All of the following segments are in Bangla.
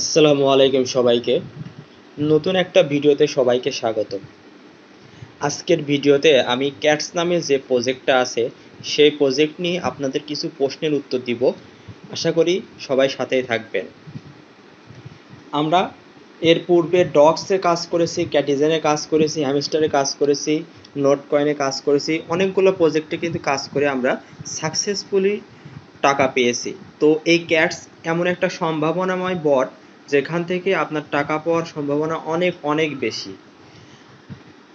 আসসালামু আলাইকুম সবাইকে। নতুন একটা ভিডিওতে সবাইকে স্বাগত আজকের ভিডিওতে আমি ক্যাটস নামে যে প্রজেক্টটা আছে, সেই প্রজেক্ট নিয়ে আপনাদের কিছু প্রশ্নের উত্তর দিব। আশা করি সবাই সাথেই থাকবেন। আমরা এর পূর্বে ডগসে কাজ করেছি, ক্যাটিজেনে কাজ করেছি, হ্যামস্টারে কাজ করেছি নোট কয়েনে কাজ করেছি, অনেকগুলো প্রজেক্টে কিন্তু কাজ করে আমরা সাকসেসফুলি টাকা পেয়েছি। তো এই ক্যাটস এমন একটা সম্ভাবনাময় বট যেখান থেকে আপনার টাকা পাওয়ার সম্ভাবনা অনেক অনেক বেশি।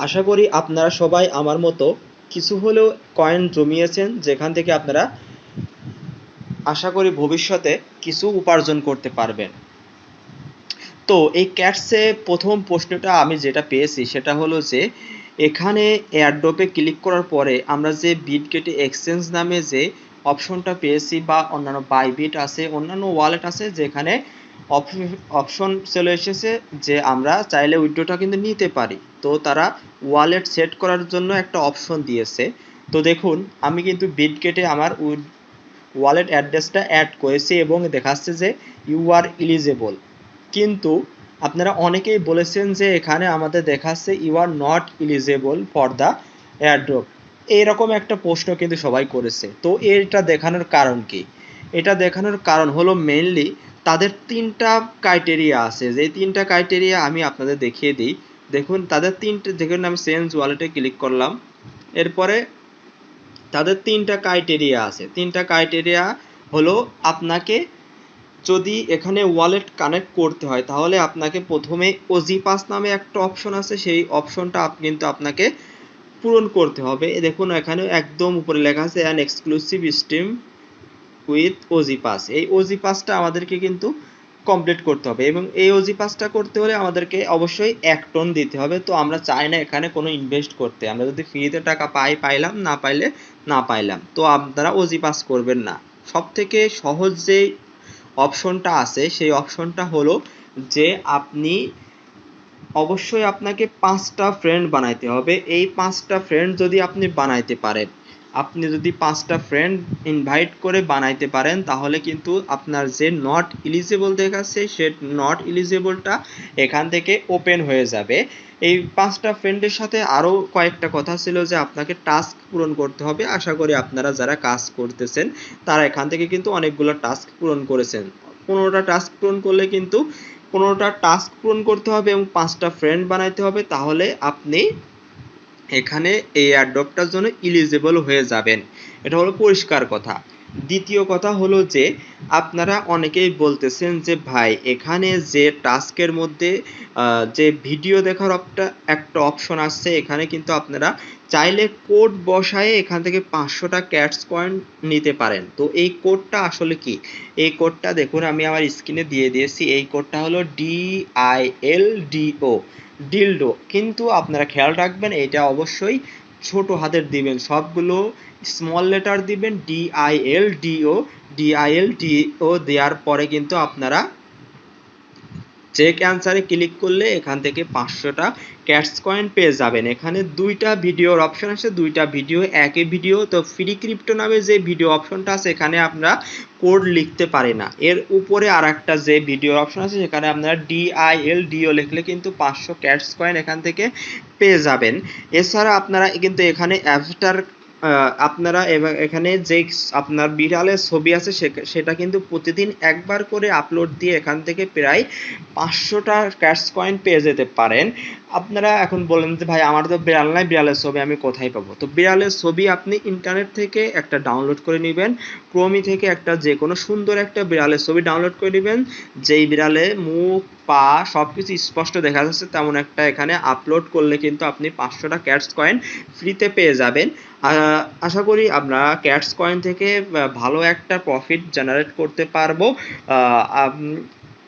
আশা করি আপনারা সবাই আমার মতো কিছু হলেও কয়েন জমিয়েছেন, যেখান থেকে আপনারা আশা করি ভবিষ্যতে কিছু উপার্জন করতে পারবেন। তো এই ক্যাটসে প্রথম প্রশ্নটা আমি যেটা পেয়েছি, সেটা হলো যে, এখানে এয়ারড্রপে ক্লিক করার পরে আমরা যে বিটগেটে এক্সচেঞ্জ নামে যে অপশনটা পেয়েছি বা অন্যান্য বাইবিট আছে, অন্যান্য ওয়ালেট আছে, যেখানে অপশন চলে এসেছে যে আমরা চাইলে উইড্রোটা কিন্তু নিতে পারি। তো তারা ওয়ালেট সেট করার জন্য একটা অপশন দিয়েছে। তো দেখুন, আমি কিন্তু বিটগেটে আমার ওয়ালেট অ্যাড্রেসটা অ্যাড করেছি এবং দেখাচ্ছে যে ইউ আর ইলিজেবল কিন্তু আপনারা অনেকেই বলেছেন যে এখানে আমাদের দেখাচ্ছে you are not eligible for the airdrop এইরকম একটা প্রশ্ন কিন্তু সবাই করেছে। তো এটা দেখানোর কারণ কি? এটা দেখানোর কারণ হলো মেনলি তাদের তিনটা ক্রাইটেরিয়া আছে। যে তিনটা ক্রাইটেরিয়া আমি আপনাদের দেখিয়ে দিই। দেখুন, তাদের তিনটে, দেখুন আমি চেঞ্জ ওয়ালেটে ক্লিক করলাম। এরপরে তাদের তিনটা ক্রাইটেরিয়া আছে। তিনটা ক্রাইটেরিয়া হলো আপনাকে যদি এখানে ওয়ালেট কানেক্ট করতে হয়, তাহলে আপনাকে প্রথমে ওজি পাস নামে একটা অপশন আছে। সেই অপশনটা কিন্তু আপনাকে পূরণ করতে হবে। দেখুন এখানে একদম উপরে লেখা আছে an exclusive stream with OG pass এই ওজি পাসটা আমাদেরকে কিন্তু কমপ্লিট করতে হবে এবং এই ওজি পাসটা করতে হলে আমাদেরকে অবশ্যই এক টন দিতে হবে। তো আমরা চাই না এখানে কোনো ইনভেস্ট করতে। আমরা যদি ফ্রিতে টাকা পাই, পাইলাম, না পাইলে না পাইলাম। তো আপনারা ওজি পাস করবেন না। সব থেকে সহজ যে অপশনটা আছে, সেই অপশনটা হলো যে আপনি অবশ্যই আপনাকে পাঁচটা ফ্রেন্ড বানাইতে হবে। এই পাঁচটা ফ্রেন্ড যদি আপনি বানাইতে পারেন আপনি যদি পাঁচটা ফ্রেন্ড ইনভাইট করে বানাইতে পারেন, তাহলে কিন্তু আপনার যে নট ইলিজেবল দেখাচ্ছে, সে নট ইলিজেবলটা এখান থেকে ওপেন হয়ে যাবে। এই পাঁচটা ফ্রেন্ডের সাথে আরও কয়েকটা কথা ছিল যে আপনাকে টাস্ক পূরণ করতে হবে। আশা করি আপনারা যারা কাজ করতেছেন, তারা এখান থেকে কিন্তু অনেকগুলো টাস্ক পূরণ করেছেন। পনেরোটা টাস্ক পূরণ করলে কিন্তু পনেরোটা টাস্ক পূরণ করতে হবে এবং পাঁচটা ফ্রেন্ড বানাইতে হবে, তাহলে আপনি এখানে এই অ্যাডপ্টার জন্য ইলিজিবল হয়ে যাবেন। এটা হলো পরিষ্কার কথা। দ্বিতীয় কথা হলো যে, আপনারা অনেকেই বলতেছেন যে, ভাই, এখানে যে টাস্কের মধ্যে যে ভিডিও দেখার একটা একটা অপশন আসছে, এখানে কিন্তু আপনারা চাইলে কোড বসায়ে এখান থেকে পাঁচশোটা ক্যাটস কয়েন নিতে পারেন। তো এই কোডটা আসলে কি? এই কোডটা দেখুন, আমি আমার স্ক্রিনে দিয়ে দিয়েছি। এই কোডটা হলো ও ডিলডো কিন্তু আপনারা খেয়াল রাখবেন, এটা অবশ্যই ছোট হাতের দিবেন। সবগুলো স্মল লেটার দিবেন ডিআইএল ডিও ডি ডিও দেওয়ার পরে কিন্তু আপনারা চেক অ্যান্সারে ক্লিক করলে এখান থেকে পাঁচশোটা ক্যাটস কয়েন পেয়ে যাবেন। এখানে দুইটা ভিডিওর অপশন আছে, দুইটা ভিডিও একই ভিডিও তো ফ্রি ক্রিপ্টো নামে যে ভিডিও অপশনটা আছে, এখানে আপনারা কোড লিখতে পারে না। এর উপরে আর একটা যে ভিডিওর অপশন আছে, সেখানে আপনারা ডিআইএল ডিও লিখলে কিন্তু পাঁচশো ক্যাটস কয়েন এখান থেকে পেয়ে যাবেন। এছাড়া আপনারা কিন্তু এখানে অ্যাভটার আপনারা এখানে যে আপনার বিড়ালের ছবি আছে সেটা কিন্তু প্রতিদিন একবার করে আপলোড দিয়ে এখান থেকে প্রায় পাঁচশোটা ক্যাশ কয়েন পেয়ে যেতে পারেন। আপনারা এখন বলেন যে, ভাই, আমার তো বিড়াল নাই, বিড়ালের ছবি আমি কোথায় পাবো? তো বিড়ালের ছবি আপনি ইন্টারনেট থেকে একটা ডাউনলোড করে নেবেন ক্রোমি থেকে একটা যে কোনো সুন্দর একটা বিড়ালের ছবি ডাউনলোড করে নেবেন, যেই বিড়ালে মুখ পা সব কিছু স্পষ্ট দেখা যাচ্ছে, তেমন একটা এখানে আপলোড করলে কিন্তু আপনি পাঁচশোটা ক্যাটস কয়েন ফ্রিতে পেয়ে যাবেন। আশা করি আমরা ক্যাটস কয়েন থেকে ভালো একটা প্রফিট জেনারেট করতে পারব।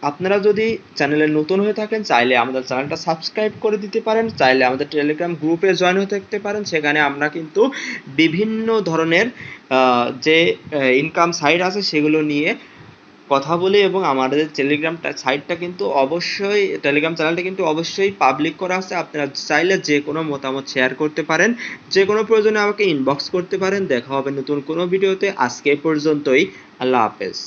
আপনারা যদি চ্যানেলে নতুন হয়ে থাকেন, চাইলে আমাদের চ্যানেলটা সাবস্ক্রাইব করে দিতে পারেন, চাইলে আমাদের টেলিগ্রাম গ্রুপে জয়েন হয়ে থাকতে পারেন। সেখানে আমরা কিন্তু বিভিন্ন ধরনের যে ইনকাম সাইট আছে, সেগুলো নিয়ে কথা বলি এবং আমাদের টেলিগ্রাম সাইটটা কিন্তু অবশ্যই টেলিগ্রাম চ্যানেলটা কিন্তু অবশ্যই পাবলিক করা আছে। আপনারা চাইলে যে কোনো মতামত শেয়ার করতে পারেন। যে কোনো প্রয়োজনে আমাকে ইনবক্স করতে পারেন। দেখা হবে নতুন কোনো ভিডিওতে আজকে পর্যন্তই। আল্লাহ হাফেজ।